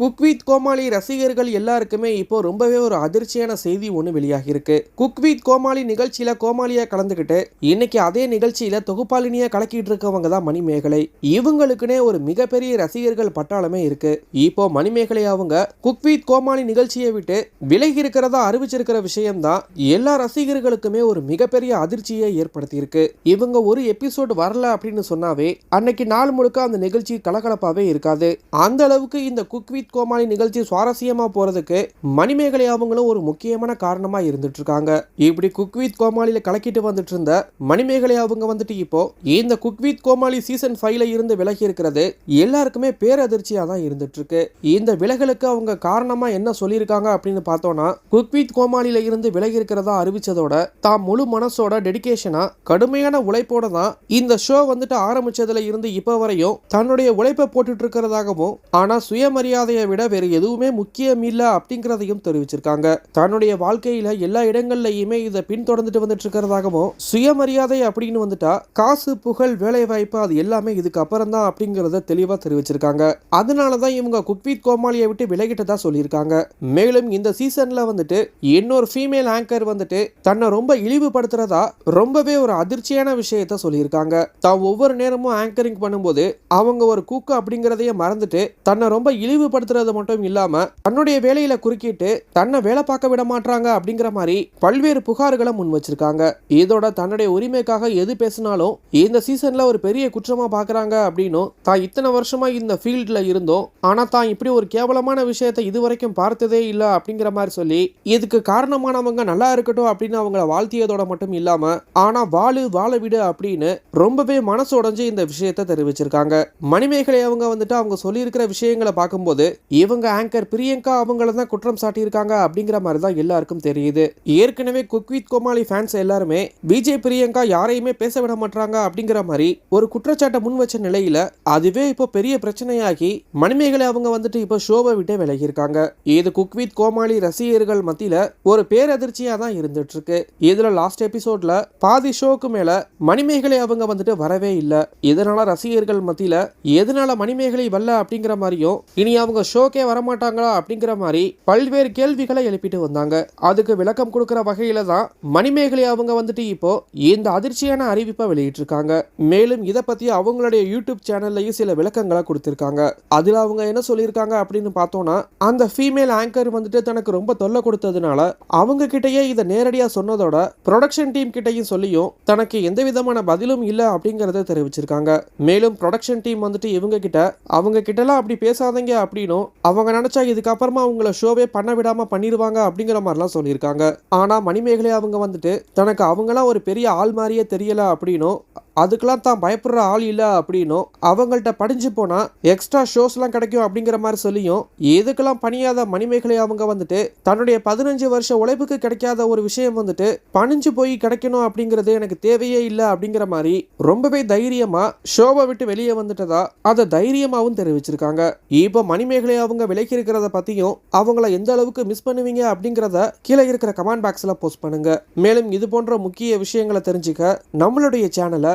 Cook with கோமாளி ரசிகர்கள் எல்லாருக்குமே இப்போ ரொம்பவே ஒரு அதிர்ச்சியான செய்தி ஒன்று வெளியாகி இருக்கு குக்வித் கோமாளி நிகழ்ச்சியில கோமாளியா கலந்துக்கிட்டு இன்னைக்கு அதே நிகழ்ச்சியில தொகுப்பாளினியா கலக்கிட்டு இருக்கவங்க தான் மணிமேகலை. இவங்களுக்குனே ஒரு மிகப்பெரிய ரசிகர்கள் பட்டாளமே இருக்கு. இப்போ மணிமேகலை அவங்க குக்வித் கோமாளி நிகழ்ச்சியை விட்டு விலகி இருக்கிறதா அறிவிச்சிருக்கிற விஷயம்தான் எல்லா ரசிகர்களுக்குமே ஒரு மிகப்பெரிய அதிர்ச்சியை ஏற்படுத்தி இருக்கு இவங்க ஒரு எபிசோடு வரல அப்படின்னு சொன்னாவே அன்னைக்கு நாள் முழுக்க அந்த நிகழ்ச்சி கலகலப்பாவே இருக்காது. அந்த அளவுக்கு இந்த குக்வித் கோமாளி நிகழ்ச்சி சுவாரஸ்யமா போறதுக்கு மணிமேகலை அவங்களும் ஒரு முக்கியமான காரணமா இருந்துட்டு இருக்காங்க இப்படி குக்வித் கோமாளியில கலக்கிட்டு வந்துட்டு இருந்த மணிமேகலை அவங்க வந்துட்டு இப்போ இந்த குக்வித் கோமாளி சீசன் ஃபைவ்ல இருந்து விலகி இருக்கிறது. எல்லாருக்குமே பேரதிர்ச்சியா தான் இருந்துட்டு இருக்கு இந்த விலகலுக்கு அவங்க காரணமா என்ன சொல்லியிருக்காங்க அப்படின்னு பார்த்தோம்னா குக்வித் கோமாளியில இருந்து விலகி இருக்கிறதா அறிவிச்சதோட தான் முழு மனசோட டெடிக்கேஷனா கடுமையான உழைப்போட தான் இந்த ஷோ வந்துட்டு ஆரம்பிச்சதுல இருந்து இப்போ வரையும் தன்னுடைய உழைப்பை போட்டுட்டு இருக்கிறதாகவும் ஆனா சுயமரியாதையை விட வேறு எதுவுமே முக்கியம் இல்லை அப்படிங்கிறதையும் தெரிவிச்சிருக்காங்க. தன்னுடைய வாழ்க்கையில எல்லா இடங்கள்லயுமே இதை பின்தொடர்ந்துட்டு வந்துட்டு இருக்கிறதாகவும் சுயமரியாதை அப்படின்னு வந்துட்டா காசு புகழ் வேலை வாய்ப்பு அது எல்லாமே இதுக்கு அப்புறம் தான் அப்படிங்கறத தெளிவா தெரிவிச்சிருக்காங்க. அதனாலதான் இவங்க குக்வீத் கோமாளியை விட்டு விலகிட்டதா சொல்லியிருக்காங்க. மேலும் இந்த சீசன்ல வந்துட்டு இன்னொரு ஃபீமேல் ஆங்கர் வந்துட்டு தன்னை ரொம்ப இழிவுபடுத்துறதா ரொம்பவே ஒரு அதிர்ச்சியான விஷயத்த சொல்லியிருக்காங்க. தான் ஒவ்வொரு நேரமும் ஆங்கரிங் பண்ணும்போது அவங்க ஒரு கூக்கு அப்படிங்கிறதையே மறந்துட்டு தன்னை ரொம்ப இழிவுபடுத்துறது மட்டும் இல்லாம தன்னுடைய வேலையில குறுக்கிட்டு தன்னை வேலை பார்க்க விட மாட்டாங்க அப்படிங்கிற மாதிரி பல்வேறு புகார்களை முன் வச்சிருக்காங்க. இதோட தன்னுடைய உரிமைக்காக எது பேசினாலும் இந்த சீசன்ல ஒரு பெரிய குற்றமா பாக்குறாங்க அப்படின்னும் தான் இத்தனை வருஷமா இந்த ஃபீல்ட்ல இருந்தோம். ஆனா தான் இப்படி ஒரு கேவலமான விஷயத்தை இதுவரைக்கும் பார்த்ததே இல்லை அப்படிங்கிற மாதிரி சொல்லி இதுக்கு காரணமானவங்க நல்லா இருக்கட்டும் அப்படின்னு அவங்கள வாழ்த்தியதோட மட்டும் இல்லாம ஆனா வாழு வாழ விடு அப்படின்னு ரொம்பவே மனசு உடஞ்சு இந்த விஷயத்தை தெரிவிச்சிருக்காங்க. மணிமேகலை அவங்க வந்துட்டு அவங்க சொல்லியிருக்கிற விஷயங்களை பார்க்கும்போது இவங்க ஆங்கர் பிரியங்கா அவங்கள தான் குற்றம் சாட்டியிருக்காங்க அப்படிங்கிற மாதிரி தான் எல்லாருக்கும் தெரியுது. ஏற்கனவே குக்வித் கோமாளி ஃபேன்ஸ் எல்லாருமே விஜய் பிரியங்கா யாரையுமே பேச விட மாட்டாங்க அப்படிங்கிற மாதிரி ஒரு குற்றச்சாட்டை முன் வச்ச நிலையில அதுவே இப்போ பெரிய பிரச்சனையாகி மணிமேகலை அவங்க வந்துட்டு இப்போ ஷோவை விட்டே விலகியிருக்காங்க. இது குக்வித் கோமாளி ரசிகர்கள் மத்தியில ஒரு பேரதிர்ச்சியா தான் இருந்துட்டு இருக்கு இதுல லாஸ்ட் எபிசோட்ல பாதி ஷோக்கு மேல மணிமேகலை அவங்க வந்துட்டு வரவே இல்லை. இதனால ரசிகர்கள் மத்தியில எதனால மணிமேகலை வரல அப்படிங்கிற மாதிரியும் இனி அவங்க ஷோக்கே வரமாட்டாங்களா அப்படிங்கிற மாதிரி பல்வேறு கேள்விகளை எழுப்பிட்டு வந்தாங்க. அதுக்கு விளக்கம் கொடுக்கிற வகையில தான் மணிமேகலை அவங்க வந்துட்டு இப்போ இந்த அதிர்ச்சியான அறிவிப்பை வெளியிட்டிருக்காங்க. மேலும் இதை பத்தி அவங்களுடைய யூடியூப் சேனல்லையும் சில விளக்கங்களை கொடுத்திருக்காங்க. அதுல அவங்க என்ன சொல்லியிருக்காங்க அப்படின்னு பார்த்தோம்னா அந்த ஃபீமேல் ஆங்கர் வந்துட்டு தனக்கு ரொம்ப தொல்லை கொடுத்ததுனால அவங்க கிட்டயே இதை நேரடியாக சொன்னதோட ப்ரொடக்ஷன் டீம் கிட்டையும் சொல்லியும் தனக்கு எந்த விதமான பதிலும் இல்லை அப்படிங்கிறத தெரிவிச்சிருக்காங்க. மேலும் ப்ரொடக்ஷன் டீம் வந்துட்டு இவங்க கிட்ட அவங்க கிட்டலாம் அப்படி பேசாதீங்க அப்படின்னு அப்படின்னும் அவங்க நினைச்சா இதுக்கப்புறமா அவங்கள ஷோவே பண்ண விடாம பண்ணிடுவாங்க அப்படிங்கிற மாதிரிலாம் சொல்லியிருக்காங்க. ஆனால் மணிமேகலை அவங்க வந்துட்டு தனக்கு அவங்களாம் ஒரு பெரிய ஆள் மாதிரியே தெரியல அப்படின்னும் அதுக்கெல்லாம் தான் பயப்படுற ஆள் இல்லை அப்படின்னும். அவங்கள்ட்ட படிஞ்சு போனால் எக்ஸ்ட்ரா ஷோஸ்லாம் கிடைக்கும் அப்படிங்கிற மாதிரி சொல்லியும் எதுக்கெல்லாம் பணியாத மணிமேகலை அவங்க வந்துட்டு தன்னுடைய பதினஞ்சு வருஷ உழைப்புக்கு கிடைக்காத ஒரு விஷயம் வந்துட்டு பணிஞ்சு போய் கிடைக்கணும் அப்படிங்கிறது எனக்கு தேவையே இல்லை அப்படிங்கிற மாதிரி ரொம்பவே தைரியமா ஷோவை விட்டு வெளியே வந்துட்டதா அதை தைரியமாகவும் தெரிவிச்சிருக்காங்க. இப்போ மணிமேகலை அவங்க விலகி இருக்கிறத பற்றியும் அவங்கள எந்த அளவுக்கு மிஸ் பண்ணுவீங்க அப்படிங்கிறத கீழே இருக்கிற கமெண்ட் பாக்ஸில் போஸ்ட் பண்ணுங்க. மேலும் இது போன்ற முக்கிய விஷயங்களை தெரிஞ்சுக்க நம்மளுடைய சேனலை